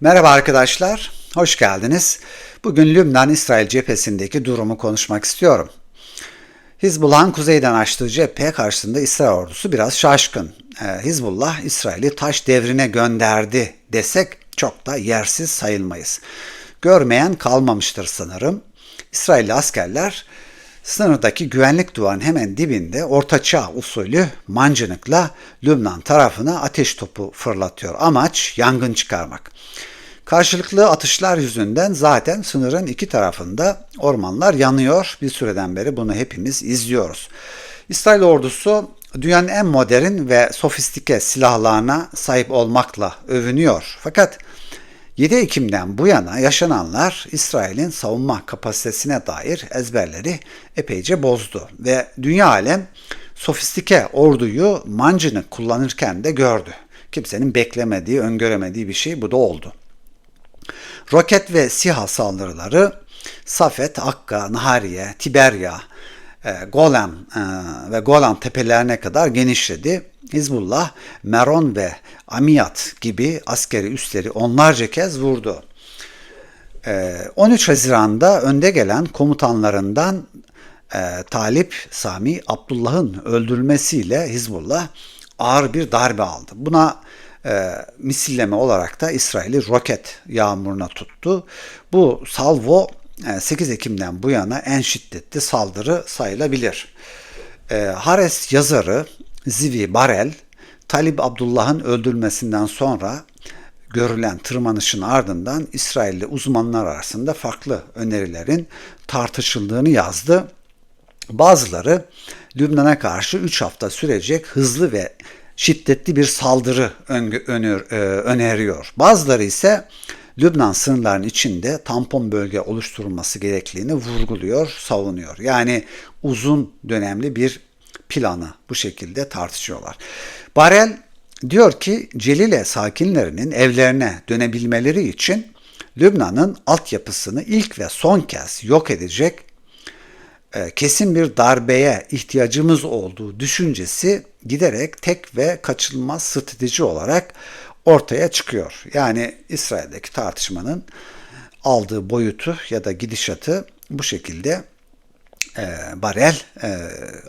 Merhaba arkadaşlar, hoş geldiniz. Bugün Lübnan-İsrail cephesindeki durumu konuşmak istiyorum. Hizbullah'ın kuzeyden açtığı cephe karşısında İsrail ordusu biraz şaşkın. Ee, Hizbullah İsrail'i taş devrine gönderdi desek çok da yersiz sayılmayız. Görmeyen kalmamıştır sanırım. İsrailli askerler sınırdaki güvenlik duvarının hemen dibinde ortaçağ usulü mancınıkla Lübnan tarafına ateş topu fırlatıyor. Amaç yangın çıkarmak. Karşılıklı atışlar yüzünden zaten sınırın iki tarafında ormanlar yanıyor. Bir süreden beri bunu hepimiz izliyoruz. İsrail ordusu dünyanın en modern ve sofistike silahlarına sahip olmakla övünüyor. Fakat 7 Ekim'den bu yana yaşananlar İsrail'in savunma kapasitesine dair ezberleri epeyce bozdu ve dünya alem sofistike orduyu mancını kullanırken de gördü. Kimsenin beklemediği, öngöremediği bir şey bu da oldu. Roket ve SİHA saldırıları Safet, Akka, Nahariye, Tiberya, e, Golan e, ve Golan tepelerine kadar genişledi. Hizbullah, Meron ve Amiyat gibi askeri üsleri onlarca kez vurdu. 13 e, Haziran'da önde gelen komutanlarından Talip Sami Abdullah'ın öldürülmesiyle Hizbullah ağır bir darbe aldı. Buna e, misilleme olarak da İsrail'i roket yağmuruna tuttu. Bu salvo 8 e, Ekim'den bu yana en şiddetli saldırı sayılabilir. E, Hares yazarı Zivi Barel, Talib Abdullah'ın öldürülmesinden sonra görülen tırmanışın ardından İsrailli uzmanlar arasında farklı önerilerin tartışıldığını yazdı. Bazıları Lübnan'a karşı 3 hafta sürecek hızlı ve şiddetli bir saldırı e, öneriyor. Bazıları ise Lübnan sınırlarının içinde tampon bölge oluşturulması gerekliliğini vurguluyor, savunuyor. Yani uzun dönemli bir planı bu şekilde tartışıyorlar. Barel diyor ki Celile sakinlerinin evlerine dönebilmeleri için Lübnan'ın altyapısını ilk ve son kez yok edecek e, kesin bir darbeye ihtiyacımız olduğu düşüncesi giderek tek ve kaçınılmaz strateji olarak ortaya çıkıyor. Yani İsrail'deki tartışmanın aldığı boyutu ya da gidişatı bu şekilde e, Barel e,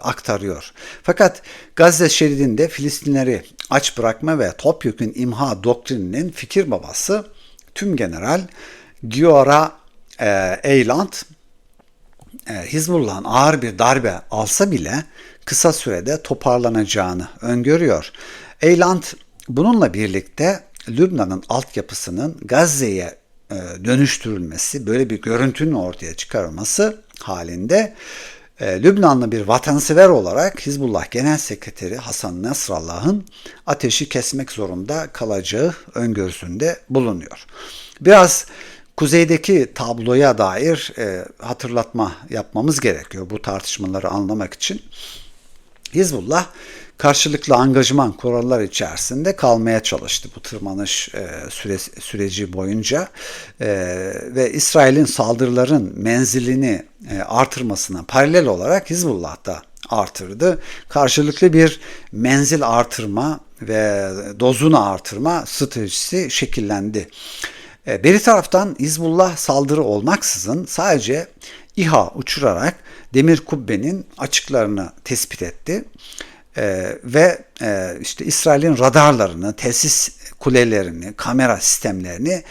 aktarıyor. Fakat Gazze şeridinde Filistinleri aç bırakma ve topyekün imha doktrininin fikir babası tüm general Giora e, Eyland e, Hizbullah'ın ağır bir darbe alsa bile kısa sürede toparlanacağını öngörüyor. Eyland bununla birlikte Lübnan'ın altyapısının Gazze'ye dönüştürülmesi, böyle bir görüntünün ortaya çıkarılması halinde e, Lübnanlı bir vatansever olarak Hizbullah Genel Sekreteri Hasan Nasrallah'ın ateşi kesmek zorunda kalacağı öngörüsünde bulunuyor. Biraz kuzeydeki tabloya dair e, hatırlatma yapmamız gerekiyor bu tartışmaları anlamak için. Hizbullah karşılıklı angajman kurallar içerisinde kalmaya çalıştı bu tırmanış e, süre, süreci boyunca e, ve İsrail'in saldırıların menzilini e, artırmasına paralel olarak Hizbullah da artırdı. Karşılıklı bir menzil artırma ve dozunu artırma stratejisi şekillendi. E, beri taraftan Hizbullah saldırı olmaksızın sadece İHA uçurarak demir kubbenin açıklarını tespit etti. Ee, ve e, işte İsrail'in radarlarını, tesis kulelerini, kamera sistemlerini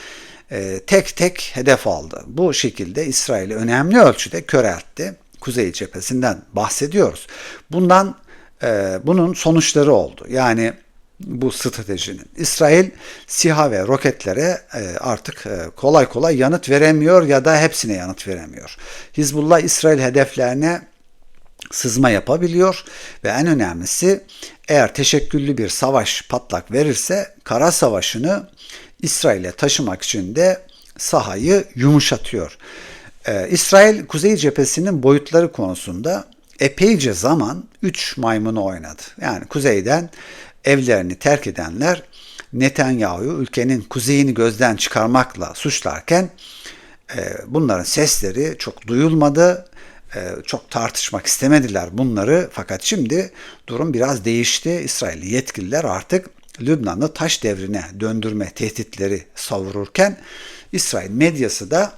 e, tek tek hedef aldı. Bu şekilde İsrail'i önemli ölçüde köreltti. Kuzey cephesinden bahsediyoruz. Bundan e, bunun sonuçları oldu. Yani bu stratejinin. İsrail SİHA ve roketlere e, artık e, kolay kolay yanıt veremiyor ya da hepsine yanıt veremiyor. Hizbullah İsrail hedeflerine sızma yapabiliyor ve en önemlisi eğer teşekküllü bir savaş patlak verirse kara savaşını İsrail'e taşımak için de sahayı yumuşatıyor. Ee, İsrail Kuzey Cephesi'nin boyutları konusunda epeyce zaman 3 maymunu oynadı. Yani kuzeyden evlerini terk edenler Netanyahu'yu ülkenin kuzeyini gözden çıkarmakla suçlarken e, bunların sesleri çok duyulmadı. E, çok tartışmak istemediler bunları fakat şimdi durum biraz değişti. İsrailli yetkililer artık Lübnan'ı taş devrine döndürme tehditleri savururken İsrail medyası da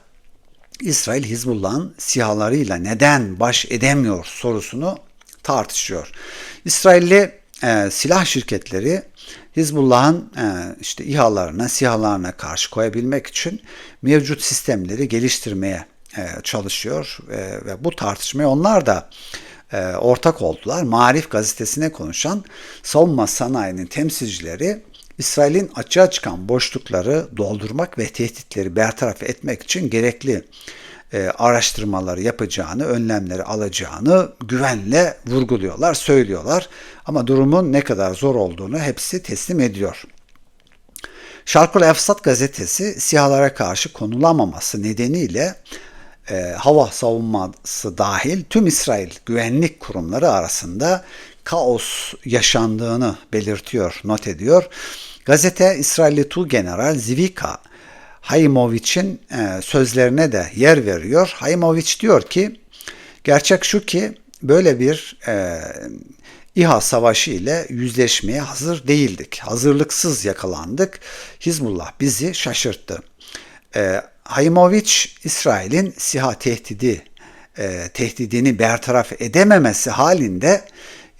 İsrail Hizbullah'ın sihalarıyla neden baş edemiyor sorusunu tartışıyor. İsrailli e, silah şirketleri Hizbullah'ın e, işte İHA'larına, SİHA'larına karşı koyabilmek için mevcut sistemleri geliştirmeye e, çalışıyor e, ve bu tartışmaya onlar da e, ortak oldular. Marif gazetesine konuşan savunma sanayinin temsilcileri İsrail'in açığa çıkan boşlukları doldurmak ve tehditleri bertaraf etmek için gerekli e, araştırmaları yapacağını, önlemleri alacağını güvenle vurguluyorlar, söylüyorlar. Ama durumun ne kadar zor olduğunu hepsi teslim ediyor. Şarkul Efsat gazetesi sihalara karşı konulamaması nedeniyle e, hava savunması dahil tüm İsrail güvenlik kurumları arasında kaos yaşandığını belirtiyor, not ediyor. Gazete İsrailli Tu General Zivika Haymovic'in e, sözlerine de yer veriyor. Haymovic diyor ki gerçek şu ki böyle bir e, İHA savaşı ile yüzleşmeye hazır değildik. Hazırlıksız yakalandık. Hizbullah bizi şaşırttı. E, Haymovic İsrail'in siha tehdidi e, tehdidini bertaraf edememesi halinde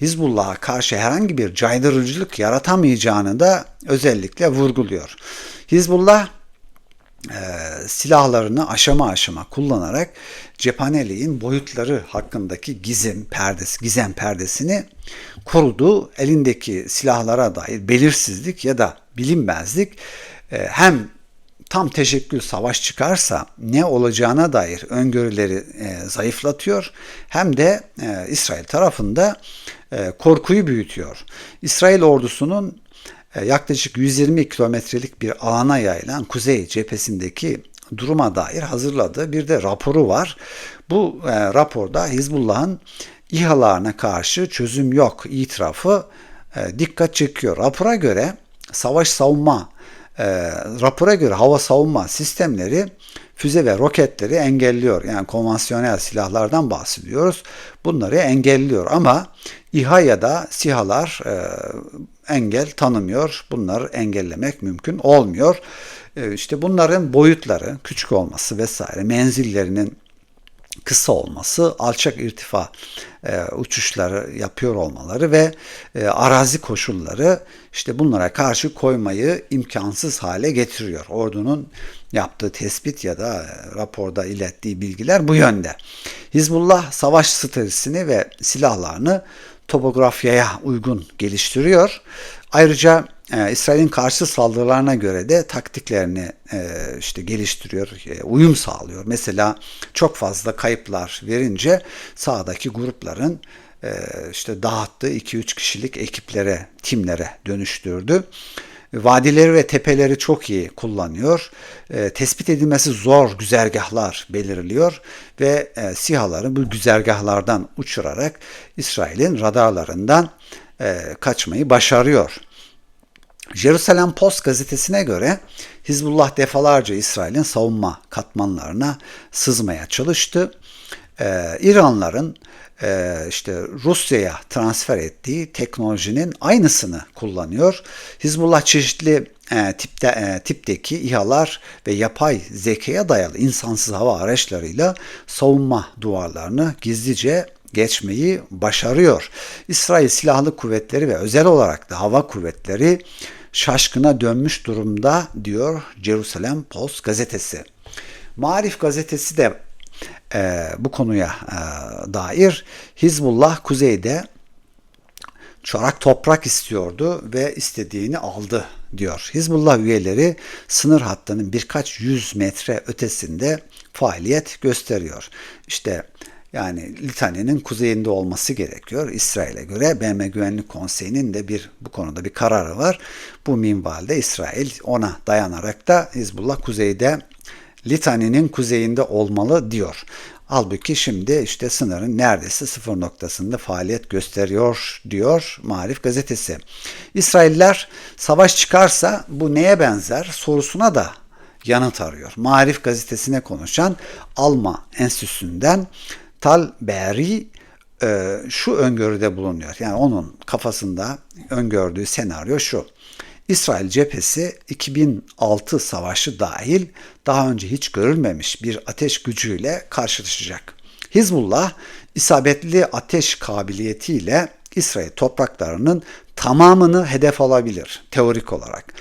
Hizbullah'a karşı herhangi bir caydırıcılık yaratamayacağını da özellikle vurguluyor. Hizbullah e, silahlarını aşama aşama kullanarak cephaneliğin boyutları hakkındaki gizem perdesi, gizem perdesini korudu. Elindeki silahlara dair belirsizlik ya da bilinmezlik e, hem tam teşekkül savaş çıkarsa ne olacağına dair öngörüleri e, zayıflatıyor hem de e, İsrail tarafında e, korkuyu büyütüyor. İsrail ordusunun yaklaşık 120 kilometrelik bir alana yayılan kuzey cephesindeki duruma dair hazırladığı bir de raporu var. Bu e, raporda Hizbullah'ın İHA'larına karşı çözüm yok itirafı e, dikkat çekiyor. Rapora göre savaş savunma e, rapora göre hava savunma sistemleri füze ve roketleri engelliyor. Yani konvansiyonel silahlardan bahsediyoruz. Bunları engelliyor ama İHA ya da SİHA'lar e, engel tanımıyor. Bunları engellemek mümkün olmuyor. E, işte bunların boyutları küçük olması vesaire menzillerinin kısa olması, alçak irtifa e, uçuşları yapıyor olmaları ve e, arazi koşulları işte bunlara karşı koymayı imkansız hale getiriyor. Ordunun yaptığı tespit ya da e, raporda ilettiği bilgiler bu yönde. Hizbullah savaş stratejisini ve silahlarını topografyaya uygun geliştiriyor. Ayrıca e, İsrail'in karşı saldırılarına göre de taktiklerini e, işte geliştiriyor, e, uyum sağlıyor. Mesela çok fazla kayıplar verince sağdaki grupların e, işte dağıttığı 2-3 kişilik ekiplere, timlere dönüştürdü. Vadileri ve tepeleri çok iyi kullanıyor. E, tespit edilmesi zor güzergahlar belirliyor ve e, SİHA'ları bu güzergahlardan uçurarak İsrail'in radarlarından e, kaçmayı başarıyor. Jerusalem Post gazetesine göre Hizbullah defalarca İsrail'in savunma katmanlarına sızmaya çalıştı. Ee, İranların işte Rusya'ya transfer ettiği teknolojinin aynısını kullanıyor. Hizbullah çeşitli e, tipte, e, tipteki İHA'lar ve yapay zekaya dayalı insansız hava araçlarıyla savunma duvarlarını gizlice geçmeyi başarıyor. İsrail Silahlı Kuvvetleri ve özel olarak da hava kuvvetleri şaşkına dönmüş durumda diyor Jerusalem Post gazetesi. Marif gazetesi de e, bu konuya e, dair Hizbullah kuzeyde çorak toprak istiyordu ve istediğini aldı diyor. Hizbullah üyeleri sınır hattının birkaç yüz metre ötesinde faaliyet gösteriyor. İşte yani Litanya'nın kuzeyinde olması gerekiyor İsrail'e göre. BM Güvenlik Konseyi'nin de bir bu konuda bir kararı var. Bu minvalde İsrail ona dayanarak da Hizbullah kuzeyde Litanya'nın kuzeyinde olmalı diyor. Halbuki şimdi işte sınırın neredeyse sıfır noktasında faaliyet gösteriyor diyor Marif gazetesi. İsrailler savaş çıkarsa bu neye benzer sorusuna da yanıt arıyor. Marif gazetesine konuşan Alma Enstitüsü'nden Tal Beri e, şu öngörüde bulunuyor. Yani onun kafasında öngördüğü senaryo şu. İsrail cephesi 2006 savaşı dahil daha önce hiç görülmemiş bir ateş gücüyle karşılaşacak. Hizbullah isabetli ateş kabiliyetiyle İsrail topraklarının tamamını hedef alabilir teorik olarak.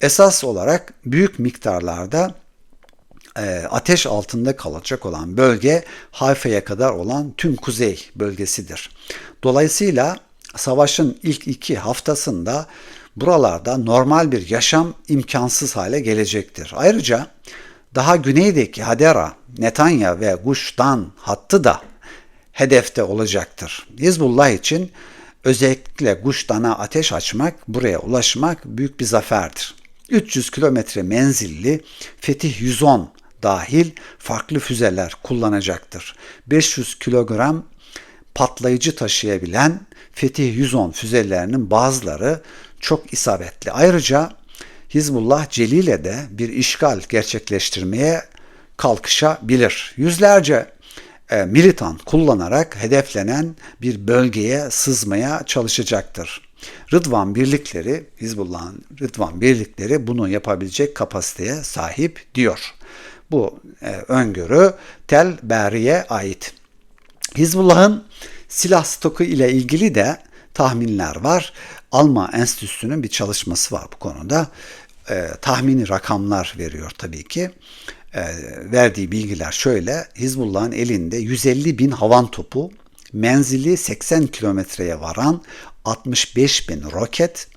Esas olarak büyük miktarlarda e, ateş altında kalacak olan bölge Hayfa'ya kadar olan tüm kuzey bölgesidir. Dolayısıyla savaşın ilk iki haftasında buralarda normal bir yaşam imkansız hale gelecektir. Ayrıca daha güneydeki Hadera, Netanya ve Guş'tan hattı da hedefte olacaktır. Hizbullah için özellikle Guş'tana ateş açmak, buraya ulaşmak büyük bir zaferdir. 300 kilometre menzilli Fetih 110 dahil farklı füzeler kullanacaktır. 500 kilogram patlayıcı taşıyabilen Fetih 110 füzelerinin bazıları çok isabetli. Ayrıca Hizbullah Celile'de bir işgal gerçekleştirmeye kalkışabilir. Yüzlerce e, militan kullanarak hedeflenen bir bölgeye sızmaya çalışacaktır. Rıdvan birlikleri, Hizbullah'ın Rıdvan birlikleri bunu yapabilecek kapasiteye sahip diyor. Bu e, öngörü Tel Beri'ye ait. Hizbullah'ın silah stoku ile ilgili de tahminler var. Alma Enstitüsü'nün bir çalışması var bu konuda. E, tahmini rakamlar veriyor tabii ki. E, verdiği bilgiler şöyle. Hizbullah'ın elinde 150 bin havan topu, menzili 80 kilometreye varan 65 bin roket,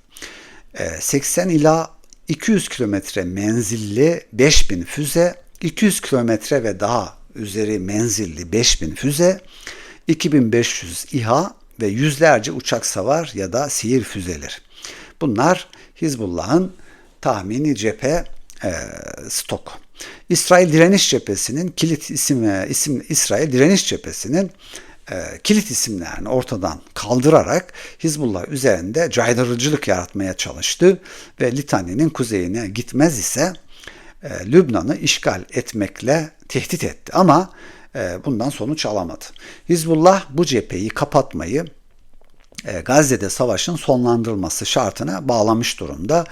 e, 80 ila 200 kilometre menzilli 5000 füze, 200 kilometre ve daha üzeri menzilli 5000 füze, 2500 İHA ve yüzlerce uçak savar ya da sihir füzeleri. Bunlar Hizbullah'ın tahmini cephe e, stok. İsrail Direniş Cephesi'nin kilit isim, e, isim İsrail Direniş Cephesi'nin e, kilit isimlerini ortadan kaldırarak Hizbullah üzerinde caydırıcılık yaratmaya çalıştı ve Litani'nin kuzeyine gitmez ise e, Lübnan'ı işgal etmekle tehdit etti. Ama bundan sonuç alamadı. Hizbullah bu cepheyi kapatmayı e, Gazze'de savaşın sonlandırılması şartına bağlamış durumda.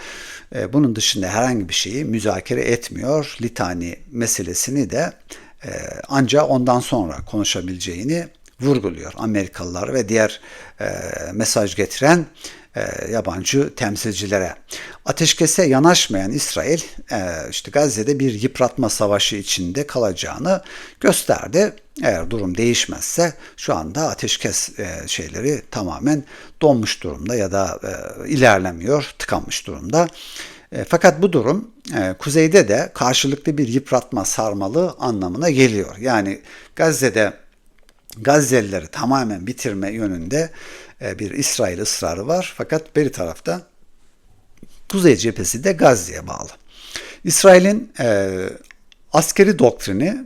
E, bunun dışında herhangi bir şeyi müzakere etmiyor. Litani meselesini de e, ancak ondan sonra konuşabileceğini vurguluyor. Amerikalılar ve diğer mesaj getiren yabancı temsilcilere. Ateşkese yanaşmayan İsrail işte Gazze'de bir yıpratma savaşı içinde kalacağını gösterdi. Eğer durum değişmezse şu anda ateşkes e, şeyleri tamamen donmuş durumda ya da e, ilerlemiyor, tıkanmış durumda. E, fakat bu durum e, kuzeyde de karşılıklı bir yıpratma sarmalı anlamına geliyor. Yani Gazze'de Gazze'lileri tamamen bitirme yönünde e, bir İsrail ısrarı var. Fakat bir tarafta Kuzey cephesi de Gazze'ye bağlı. İsrail'in e, askeri doktrini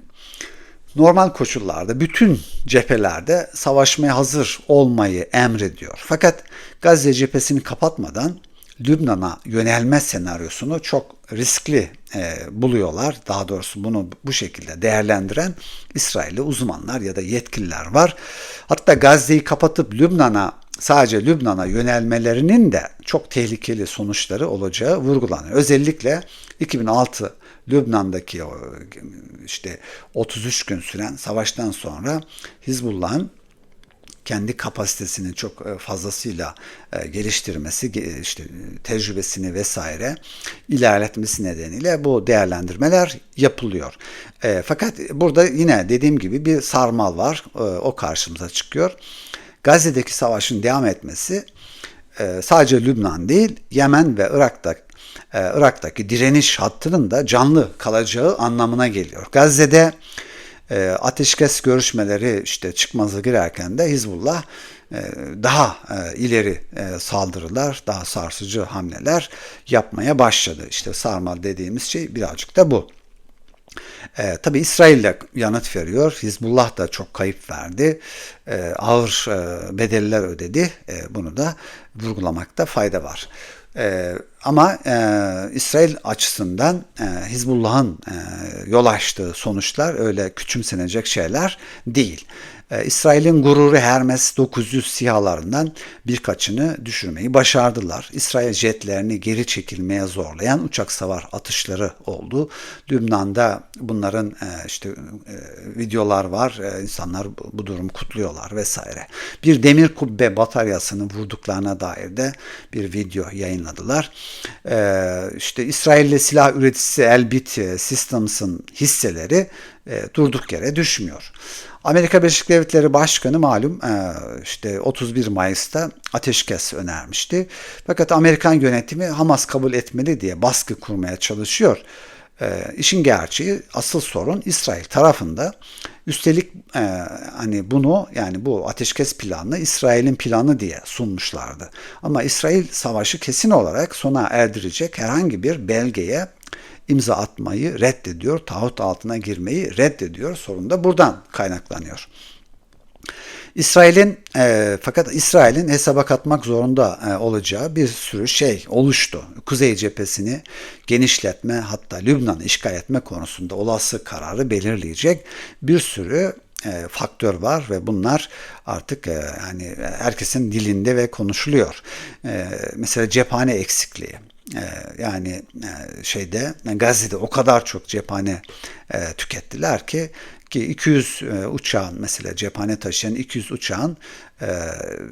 normal koşullarda bütün cephelerde savaşmaya hazır olmayı emrediyor. Fakat Gazze cephesini kapatmadan Lübnan'a yönelme senaryosunu çok riskli e, buluyorlar. Daha doğrusu bunu bu şekilde değerlendiren İsrailli uzmanlar ya da yetkililer var. Hatta Gazze'yi kapatıp Lübnan'a sadece Lübnan'a yönelmelerinin de çok tehlikeli sonuçları olacağı vurgulanıyor. Özellikle 2006 Lübnan'daki işte 33 gün süren savaştan sonra Hizbullah'ın kendi kapasitesini çok e, fazlasıyla e, geliştirmesi, işte tecrübesini vesaire ilerletmesi nedeniyle bu değerlendirmeler yapılıyor. E, fakat burada yine dediğim gibi bir sarmal var. O karşımıza çıkıyor. Gazze'deki savaşın devam etmesi sadece Lübnan değil, Yemen ve Irak'ta Irak'taki direniş hattının da canlı kalacağı anlamına geliyor. Gazze'de e, ateşkes görüşmeleri işte çıkmazı girerken de Hizbullah e, daha e, ileri e, saldırılar, daha sarsıcı hamleler yapmaya başladı. İşte sarmal dediğimiz şey birazcık da bu. E, Tabi İsrail de yanıt veriyor. Hizbullah da çok kayıp verdi. E, ağır e, bedeller ödedi. E, bunu da vurgulamakta fayda var. E, ama e, İsrail açısından e, Hizbullah'ın e, yol açtığı sonuçlar öyle küçümsenecek şeyler değil. E, İsrail'in gururu Hermes 900 sihalarından birkaçını düşürmeyi başardılar. İsrail jetlerini geri çekilmeye zorlayan uçak savar atışları oldu. Lübnan'da bunların e, işte e, videolar var. E, insanlar bu, durumu kutluyorlar vesaire. Bir demir kubbe bataryasını vurduklarına dair de bir video yayınladılar. E, işte İsrail'le silah üreticisi Elbit Systems'ın hisseleri durduk yere düşmüyor. Amerika Birleşik Devletleri Başkanı malum e, işte 31 Mayıs'ta ateşkes önermişti. Fakat Amerikan yönetimi Hamas kabul etmeli diye baskı kurmaya çalışıyor. E, işin gerçeği asıl sorun İsrail tarafında. Üstelik e, hani bunu yani bu ateşkes planını İsrail'in planı diye sunmuşlardı. Ama İsrail savaşı kesin olarak sona erdirecek herhangi bir belgeye imza atmayı reddediyor, taahhüt altına girmeyi reddediyor. Sorun da buradan kaynaklanıyor. İsrail'in e, fakat İsrail'in hesaba katmak zorunda e, olacağı bir sürü şey oluştu. Kuzey cephesini genişletme hatta Lübnan'ı işgal etme konusunda olası kararı belirleyecek bir sürü e, faktör var ve bunlar artık e, hani herkesin dilinde ve konuşuluyor. E, mesela cephane eksikliği. Yani e, şeyde Gazze'de o kadar çok cephane e, tükettiler ki ki 200 e, uçağın mesela cephane taşıyan 200 uçağın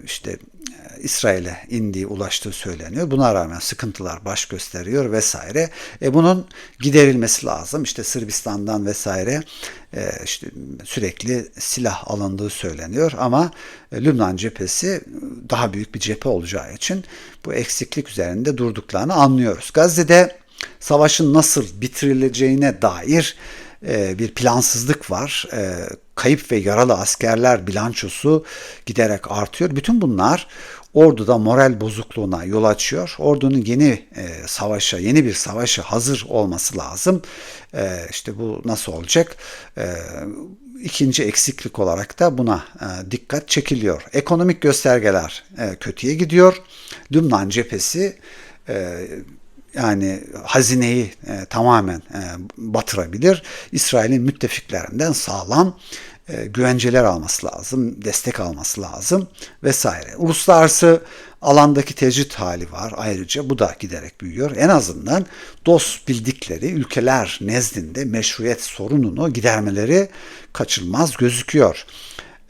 işte İsrail'e indiği, ulaştığı söyleniyor. Buna rağmen sıkıntılar baş gösteriyor vesaire. E bunun giderilmesi lazım. İşte Sırbistan'dan vesaire e, işte sürekli silah alındığı söyleniyor ama e, Lübnan cephesi daha büyük bir cephe olacağı için bu eksiklik üzerinde durduklarını anlıyoruz. Gazze'de savaşın nasıl bitirileceğine dair e, bir plansızlık var. E, kayıp ve yaralı askerler bilançosu giderek artıyor. Bütün bunlar orduda moral bozukluğuna yol açıyor. Ordunun yeni e, savaşa, yeni bir savaşa hazır olması lazım. E, işte bu nasıl olacak? E, ikinci eksiklik olarak da buna e, dikkat çekiliyor. Ekonomik göstergeler e, kötüye gidiyor. Lübnan cephesi yani hazineyi e, tamamen e, batırabilir. İsrail'in müttefiklerinden sağlam e, güvenceler alması lazım, destek alması lazım vesaire. Uluslararası alandaki tecrit hali var ayrıca bu da giderek büyüyor. En azından dost bildikleri ülkeler nezdinde meşruiyet sorununu gidermeleri kaçılmaz gözüküyor.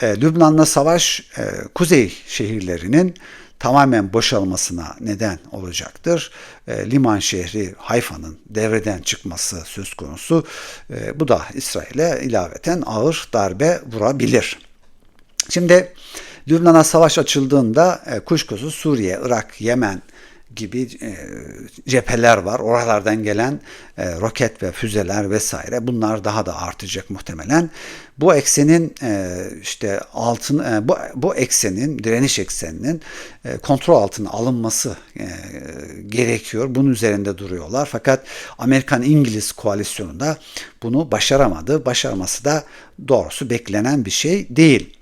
E, Lübnan'la savaş e, kuzey şehirlerinin tamamen boşalmasına neden olacaktır. E, liman şehri Hayfa'nın devreden çıkması söz konusu. E, bu da İsrail'e ilaveten ağır darbe vurabilir. Şimdi Lübnan'a savaş açıldığında e, kuşkusuz Suriye, Irak, Yemen, gibi e, cepheler var. Oralardan gelen e, roket ve füzeler vesaire bunlar daha da artacak muhtemelen. Bu eksenin e, işte altın e, bu bu eksenin direniş ekseninin kontrol altına alınması gerekiyor. Bunun üzerinde duruyorlar. Fakat Amerikan İngiliz koalisyonu da bunu başaramadı. Başarması da doğrusu beklenen bir şey değil.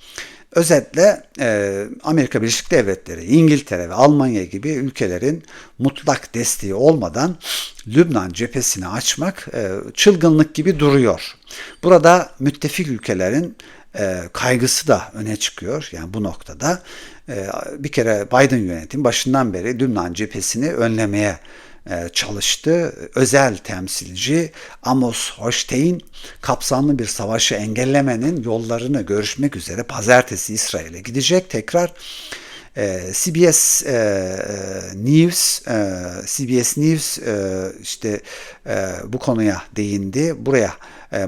Özetle e, Amerika Birleşik Devletleri, İngiltere ve Almanya gibi ülkelerin mutlak desteği olmadan Lübnan cephesini açmak e, çılgınlık gibi duruyor. Burada müttefik ülkelerin e, kaygısı da öne çıkıyor. Yani bu noktada e, bir kere Biden yönetimi başından beri Lübnan cephesini önlemeye çalıştı. Özel temsilci Amos Hochstein kapsamlı bir savaşı engellemenin yollarını görüşmek üzere pazartesi İsrail'e gidecek. Tekrar e, CBS e, News CBS News işte bu konuya değindi. Buraya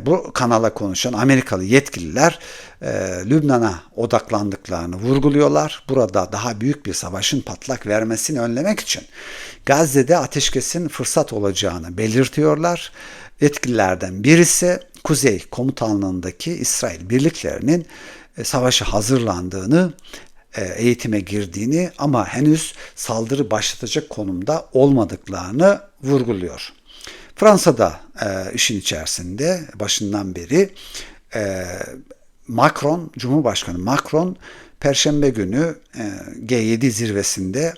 bu kanala konuşan Amerikalı yetkililer Lübnan'a odaklandıklarını vurguluyorlar. Burada daha büyük bir savaşın patlak vermesini önlemek için Gazze'de ateşkesin fırsat olacağını belirtiyorlar. Yetkililerden birisi Kuzey Komutanlığındaki İsrail birliklerinin e, savaşa hazırlandığını, e, eğitime girdiğini ama henüz saldırı başlatacak konumda olmadıklarını vurguluyor. Fransa'da e, işin içerisinde başından beri Macron, Cumhurbaşkanı Macron Perşembe günü G7 zirvesinde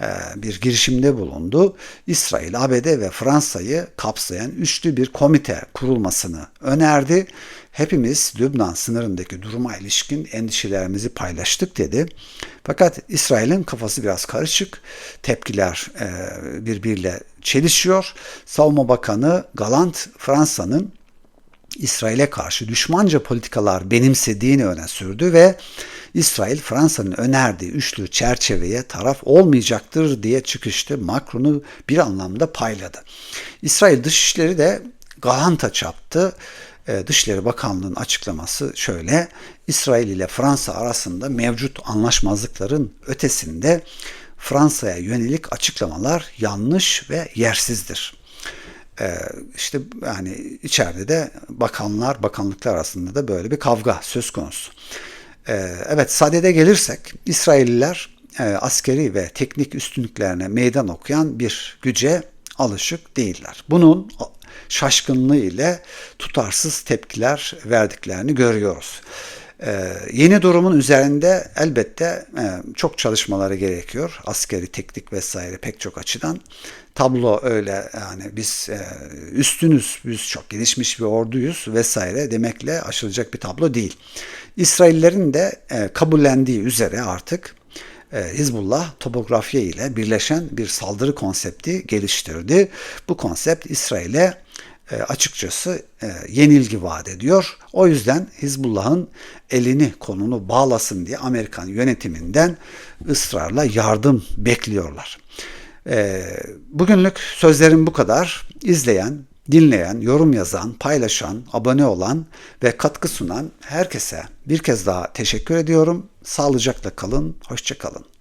e, bir girişimde bulundu. İsrail, ABD ve Fransa'yı kapsayan üçlü bir komite kurulmasını önerdi. Hepimiz Lübnan sınırındaki duruma ilişkin endişelerimizi paylaştık dedi. Fakat İsrail'in kafası biraz karışık. Tepkiler e, birbiriyle çelişiyor. Savunma Bakanı Galant Fransa'nın İsrail'e karşı düşmanca politikalar benimsediğini öne sürdü ve İsrail Fransa'nın önerdiği üçlü çerçeveye taraf olmayacaktır diye çıkıştı. Macron'u bir anlamda payladı. İsrail Dışişleri de Galant'a çaptı. Ee, Dışişleri Bakanlığı'nın açıklaması şöyle. İsrail ile Fransa arasında mevcut anlaşmazlıkların ötesinde Fransa'ya yönelik açıklamalar yanlış ve yersizdir. Ee, işte yani içeride de bakanlar, bakanlıklar arasında da böyle bir kavga söz konusu. Ee, evet Saded'e gelirsek İsrailliler e, askeri ve teknik üstünlüklerine meydan okuyan bir güce alışık değiller. Bunun şaşkınlığı ile tutarsız tepkiler verdiklerini görüyoruz. Ee, yeni durumun üzerinde elbette e, çok çalışmaları gerekiyor. Askeri, teknik vesaire pek çok açıdan. Tablo öyle yani biz e, üstünüz, biz çok gelişmiş bir orduyuz vesaire demekle aşılacak bir tablo değil. İsraillerin de e, kabullendiği üzere artık e, Hizbullah topografya ile birleşen bir saldırı konsepti geliştirdi. Bu konsept İsrail'e açıkçası e, yenilgi vaat ediyor. O yüzden Hizbullah'ın elini kolunu bağlasın diye Amerikan yönetiminden ısrarla yardım bekliyorlar. E, bugünlük sözlerim bu kadar. İzleyen, dinleyen, yorum yazan, paylaşan, abone olan ve katkı sunan herkese bir kez daha teşekkür ediyorum. Sağlıcakla kalın, hoşçakalın.